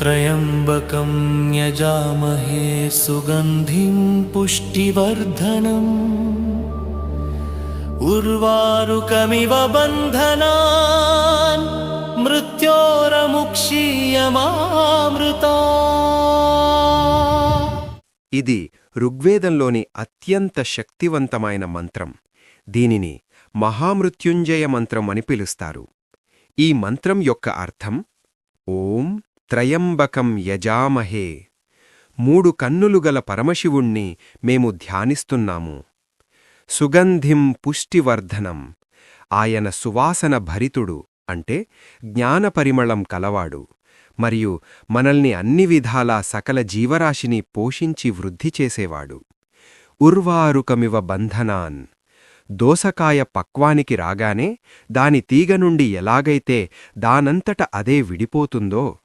त्र्यम्बकं यजामहे सुगन्धिं पुष्टिवर्धनम् उर्वारुकमिव बन्धनान् मृत्योरमुक्षीयमामृता ఇది ఋగ్వేదంలోని అత్యంత శక్తివంతమైన మంత్రం దీనిని మహామృత్యుంజయ మంత్రం అని పిలుస్తారు ఈ మంత్రం యొక్క అర్థం ఓం త్రయంబకం యజామహే. మూడు కన్నులు గల పరమశివుణ్ణి మేము ధ్యానిస్తున్నాము. సుగంధిం పుష్టివర్ధనం. ఆయన సువాసన భరితుడు అంటే జ్ఞానపరిమళం కలవాడు. మరియు మనల్ని అన్ని విధాలా సకల జీవరాశిని పోషించి వృద్ధి చేసేవాడు. ఉర్వారుకమివ బంధనాన్. దోసకాయ పక్వానికి రాగానే దాని తీగ నుండి ఎలాగైతే దానంతట అదే విడిపోతుందో